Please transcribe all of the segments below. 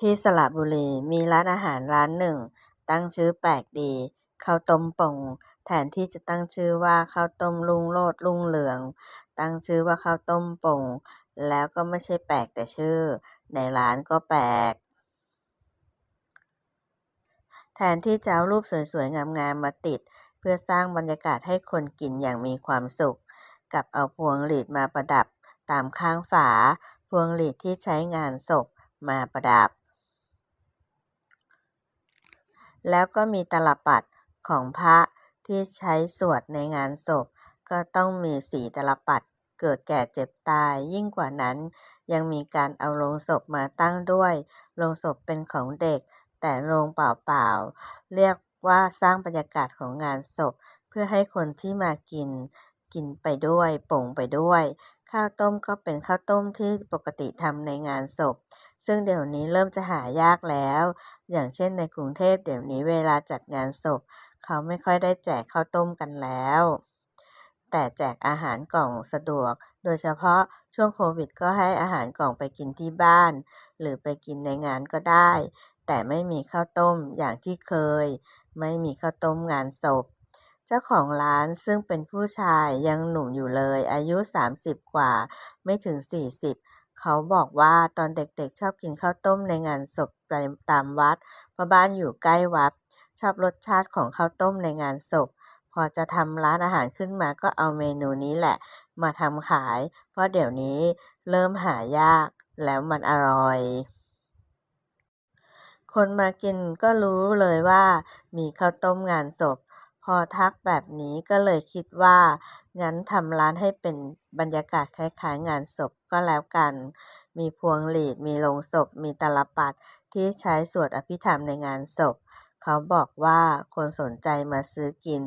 ที่สระบุรีมีร้านอาหารร้านหนึ่ง ตั้งชื่อแปลกดีข้าวต้มปงแทนที่จะตั้งชื่อว่าข้าวต้มรุ่งโรจน์รุ่งเรือง ตั้งชื่อว่าข้าวต้มปงแล้วก็ไม่ใช่แปลกแต่ชื่อ ในร้านก็แปลก แทนที่จะเอารูปสวยๆงามๆมาติด เพื่อสร้างบรรยากาศให้คนกินอย่างมีความสุข กับเอาพวงหลีดมาประดับตามข้างฝา พวงหลีดที่ใช้งานศพมาประดับ แล้วก็มีตลับปัดของพระที่ใช้สวดในงานศพ ก็ต้องมีสีตลับปัดเกิดแก่เจ็บตาย ยิ่งกว่านั้น ยังมีการเอาโลงศพมาตั้งด้วย โลงศพเป็นของเด็ก แต่โลงเปล่าๆ เรียกว่าสร้างบรรยากาศของงานศพ เพื่อให้คนที่มากิน กินไปด้วยป่งไปด้วย ข้าวต้มก็เป็นข้าวต้มที่ปกติทำในงานศพ ซึ่งเดี๋ยวนี้เริ่มจะหายากแล้ว อย่างเช่นในกรุงเทพเดี๋ยวนี้เวลาจัดงานศพ เขาไม่ค่อยได้แจกข้าวต้มกันแล้ว แต่แจกอาหารกล่องสะดวก โดยเฉพาะช่วงโควิดก็ให้อาหารกล่องไปกินที่บ้าน หรือไปกินในงานก็ได้ แต่ไม่มีข้าวต้มอย่างที่เคย ไม่มีข้าวต้มงานศพเจ้าของร้านซึ่งเป็นผู้ชายยังหนุ่มอยู่เลย อายุ 30 กว่าไม่ถึง 40 เขาบอกว่าตอนเด็กๆชอบกินข้าวต้มในงานศพตามวัด เพราะบ้านอยู่ใกล้วัด ชอบรสชาติของข้าวต้มในงานศพ พอจะทำร้านอาหารขึ้นมาก็เอาเมนูนี้แหละ มาทำขาย เพราะเดี๋ยวนี้เริ่มหายากแล้วมันอร่อย คนมากินก็รู้เลยว่ามีข้าวต้มงานศพ พอทักแบบนี้ก็เลยคิดว่า งั้นทำร้านให้เป็นบรรยากาศคล้ายๆ งานศพก็แล้วกัน มีพวงหลีด มีโลงศพ มีตลับปัดที่ใช้สวดอภิธรรมในงานศพ เขาบอกว่าคนสนใจมาซื้อกิน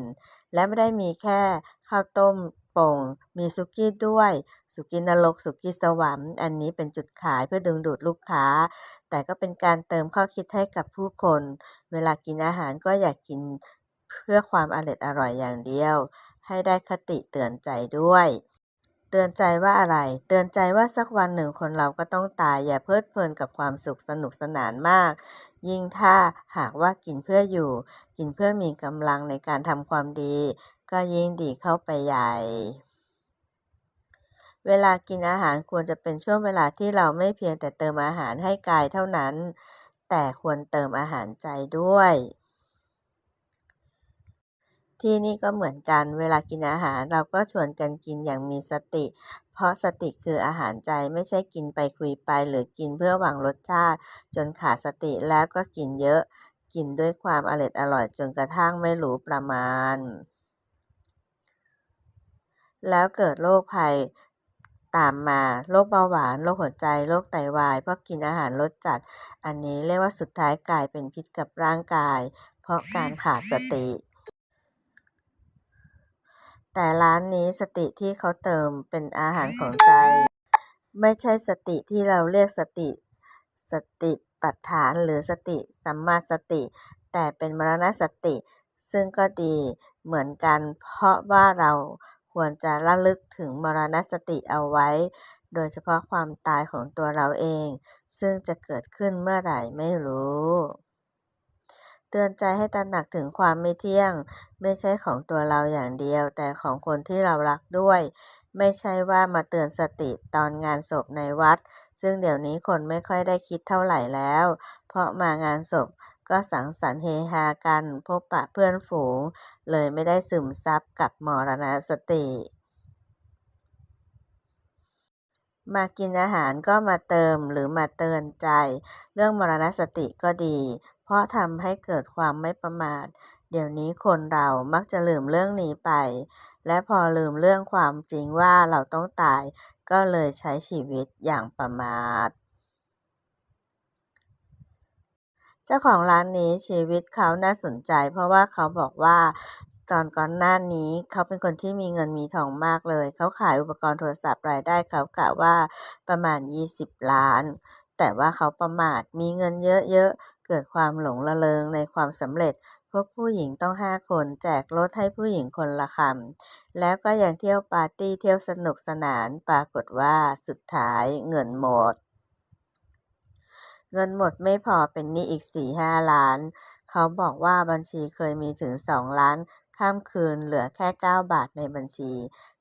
และไม่ได้มีแค่ข้าวต้มโป่ง มีสุกี้ด้วย สุกี้นรก สุกี้สวรรค์ อันนี้เป็นจุดขายเพื่อดึงดูดลูกค้า แต่ก็เป็นการเติมข้อคิดให้กับผู้คน เวลากินอาหารก็อยากกิน เพื่อความอร่อยอร่อยอย่างเดียว ให้ได้คติเตือนใจด้วย เตือนใจว่าอะไร เตือนใจว่าสักวันหนึ่งคนเราก็ต้องตาย อย่าเพลิดเพลินกับความสุขสนุกสนานมาก ยิ่งถ้าหากว่ากินเพื่ออยู่ กินเพื่อมีกำลังในการทำความดี ก็ยิ่งดีเข้าไปใหญ่เวลากินอาหารควรจะเป็นช่วงเวลาที่เราไม่เพียงแต่เติมอาหารให้กายเท่านั้น แต่ควรเติมอาหารใจด้วย ที่นี่ก็เหมือนกัน เวลากินอาหารเราก็ชวนกันกินอย่างมีสติ เพราะสติคืออาหารใจไม่ใช่กินไปคุยไปหรือกินเพื่อหวังรสชาติ จนขาดสติแล้วก็กินเยอะ กินด้วยความอร่อยอร่อยจนกระทั่งไม่รู้ประมาณ แล้วเกิดโรคภัยตามมาโรคเบาหวานโรคหัวใจโรคไตวาย เพราะกินอาหารรสจัด อันนี้เรียกว่าสุดท้ายกลายเป็นพิษกับร่างกาย เพราะการขาดสติ แต่ร้านนี้สติที่เขาเติมเป็นอาหารของใจ ไม่ใช่สติที่เราเรียกสติ สติปัฏฐานหรือสติสัมมาสติ แต่เป็นมรณสติ ซึ่งก็ดีเหมือนกัน เพราะว่าเราควรจะระลึกถึงมรณสติเอาไว้ โดยเฉพาะความตายของตัวเราเอง ซึ่งจะเกิดขึ้นเมื่อไหร่ไม่รู้ เตือนใจให้ตระหนักถึงความไม่เที่ยง ไม่ใช่ของตัวเราอย่างเดียว แต่ของคนที่เรารักด้วย ไม่ใช่ว่ามาเตือนสติตอนงานศพในวัด ซึ่งเดี๋ยวนี้คนไม่ค่อยได้คิดเท่าไหร่แล้ว เพราะมางานศพก็สังสรรค์เฮฮากัน พบปะเพื่อนฝูง เลยไม่ได้ซึมซับกับมรณสติ มากินอาหารก็มาเติมหรือมาเตือนใจ เรื่องมรณสติก็ดี ราะทำให้เกิดความไม่ประมาท เดี๋ยวนี้คนเรามักจะลืมเรื่องนี้ไป และพอลืมเรื่องความจริงว่าเราต้องตาย ก็เลยใช้ชีวิตอย่างประมาท เจ้าของร้านนี้ชีวิตเขาน่าสนใจ เพราะว่าเขาบอกว่าตอนก่อนหน้านี้เขาเป็นคนที่มีเงินมีทองมากเลย เขาขายอุปกรณ์โทรศัพท์รายได้เขากะว่าประมาณ 20 ล้าน แต่ว่าเขาประมาทมีเงินเยอะๆ เกิดความหลงระเริงในความสำเร็จพบผู้หญิงต้องห้าคนแจกรถให้ผู้หญิงคนละคันแล้วก็ยังเที่ยวปาร์ตี้เที่ยวสนุกสนานปรากฏว่าสุดท้ายเงินหมด เงินหมดไม่พอเป็นหนี้อีกสี่ห้าล้าน เขาบอกว่าบัญชีเคยมีถึงสองล้านข้ามคืนเหลือแค่เก้าบาทในบัญชี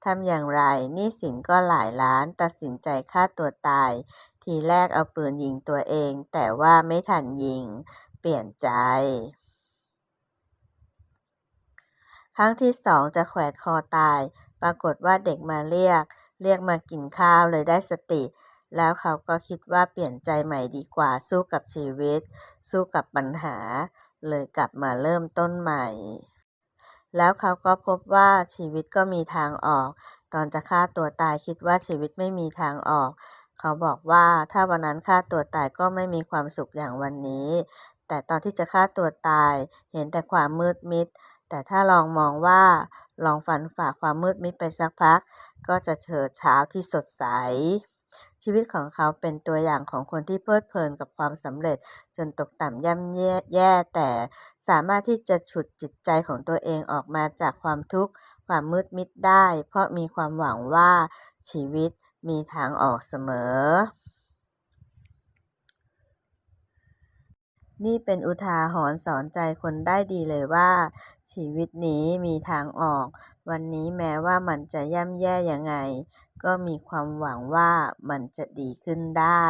ทำอย่างไรหนี้สินก็หลายล้าน ตัดสินใจฆ่าตัวตาย ทีแรกเอาปืนยิงตัวเอง แต่ว่าไม่ทันยิง เปลี่ยนใจ ครั้งที่สองจะแขวนคอตาย ปรากฏว่าเด็กมาเรียก เรียกมากินข้าวเลยได้สติ แล้วเขาก็คิดว่าเปลี่ยนใจใหม่ดีกว่าสู้กับชีวิต สู้กับปัญหา เลยกลับมาเริ่มต้นใหม่ แล้วเขาก็พบว่าชีวิตก็มีทางออก ตอนจะฆ่าตัวตายคิดว่าชีวิตไม่มีทางออก เขาบอกว่าถ้าวันนั้นฆ่าตัวตายก็ไม่มีความสุขอย่างวันนี้ แต่ตอนที่จะฆ่าตัวตาย เห็นแต่ความมืดมิด แต่ถ้าลองมองว่า ลองฟันฝ่าความมืดมิดไปสักพัก ก็จะเฉิดเช้าที่สดใส ชีวิตของเขาเป็นตัวอย่างของคนที่เพลิดเพลินกับความสำเร็จ จนตกต่ำย่ำแย่แต่สามารถที่จะฉุดจิตใจของตัวเองออกมาจากความทุกข์ความมืดมิดได้ เพราะมีความหวังว่าชีวิต มีทางออกเสมอ นี่เป็นอุทาหรณ์สอนใจคนได้ดีเลยว่า ชีวิตนี้มีทางออก วันนี้แม้ว่ามันจะย่ำแย่ยังไง ก็มีความหวังว่ามันจะดีขึ้นได้